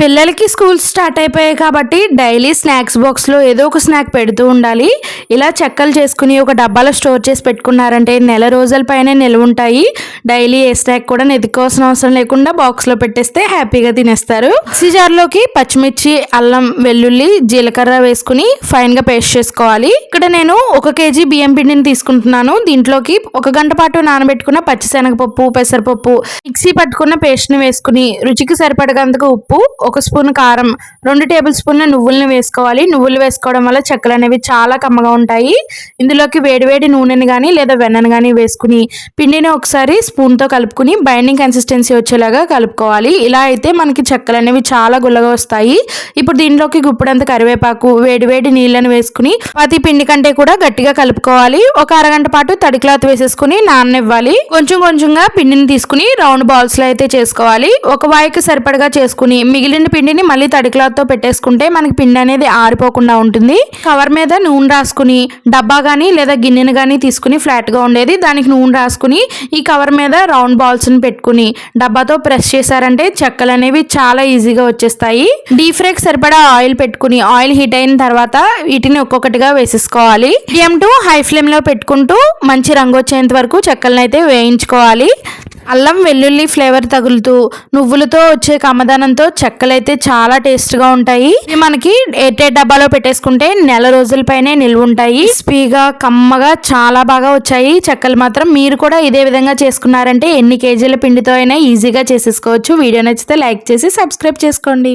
పిల్లలకి school start అయిపోయాయి కాబట్టి డైలీ స్నాక్స్ బాక్స్లో ఏదో ఒక స్నాక్ పెడుతూ ఉండాలి. ఇలా చెక్కలు చేసుకుని ఒక డబ్బాలో స్టోర్ చేసి పెట్టుకున్నారంటే నెల రోజుల పైన నిల్వ ఉంటాయి. డైలీ ఏ స్నాక్ కూడా నెతుక్కోవాల్సిన అవసరం లేకుండా బాక్స్లో పెట్టేస్తే హ్యాపీగా తినేస్తారు. మిక్సీ జార్లోకి పచ్చిమిర్చి అల్లం వెల్లుల్లి జీలకర్ర వేసుకుని ఫైన్గా పేస్ట్ చేసుకోవాలి. ఇక్కడ నేను ఒక కేజీ బియ్యం పిండిని తీసుకుంటున్నాను. దీంట్లోకి ఒక గంట పాటు నానబెట్టుకున్న పచ్చిశనగపప్పు పెసరపప్పు మిక్సీ పట్టుకున్న పేస్ట్ని వేసుకుని రుచికి సరిపడగంతకు ఉప్పు ఒక స్పూన్ కారం రెండు టేబుల్ స్పూన్ల నువ్వులను వేసుకోవాలి. నువ్వులు వేసుకోవడం వల్ల చెక్కలు అనేవి చాలా కమ్మగా ఉంటాయి. ఇందులోకి వేడివేడి నూనెని కానీ లేదా వెన్నను కానీ వేసుకుని పిండిని ఒకసారి స్పూన్తో కలుపుకుని బైండింగ్ కన్సిస్టెన్సీ వచ్చేలాగా కలుపుకోవాలి. ఇలా అయితే మనకి చెక్కలు అనేవి చాలా గుల్లగా వస్తాయి. ఇప్పుడు దీనిలోకి గుప్పుడంత కరివేపాకు వేడివేడి నీళ్ళని వేసుకుని ప్రతి పిండి కంటే కూడా గట్టిగా కలుపుకోవాలి. ఒక అరగంట పాటు తడి క్లాత్ వేసేసుకుని నాననివ్వాలి. కొంచెం కొంచెంగా పిండిని తీసుకుని రౌండ్ బాల్స్లో అయితే చేసుకోవాలి. ఒక వాయికి సరిపడగా చేసుకుని మిగిలిన పిండిని మళ్ళీ తడి క్లాత్తో పెట్టేసుకుంటే మనకి పిండి అనేది ఆరిపోకుండా ఉంటుంది. కవర్ మీద నూనె రాసుకుని డబ్బా కానీ లేదా గిన్నెను కానీ తీసుకుని ఫ్లాట్గా ఉండేది. దానికి నూనె రాసుకుని ఈ కవర్ మీద రౌండ్ బాల్స్ని పెట్టుకుని డబ్బాతో ప్రెస్ చేశారంటే చెక్కలు అనేవి చాలా ఈజీగా వచ్చేస్తాయి. డీప్ ఫ్రైకి సరిపడా ఆయిల్ పెట్టుకుని ఆయిల్ హీట్ అయిన తర్వాత వీటిని ఒక్కొక్కటిగా వేసేసుకోవాలి. మీడియం టు హై ఫ్లేమ్లో పెట్టుకుంటూ మంచి రంగు వచ్చేంత వరకు చెక్కలను అయితే వేయించుకోవాలి. అల్లం వెల్లుల్లి ఫ్లేవర్ తగులుతూ నువ్వులతో వచ్చే కమ్మదనంతో చెక్కలైతే చాలా టేస్ట్గా ఉంటాయి. మనకి ఎయిర్ డబ్బాలో పెట్టేసుకుంటే నెల రోజుల పైనే నిల్వ ఉంటాయి. స్పీగా కమ్మగా చాలా బాగా వచ్చాయి. చెక్కలు మాత్రం మీరు కూడా ఇదే విధంగా చేసుకున్నారంటే ఎన్ని కేజీల పిండితో అయినా ఈజీగా చేసేసుకోవచ్చు. వీడియో నచ్చితే లైక్ చేసి సబ్స్క్రైబ్ చేసుకోండి.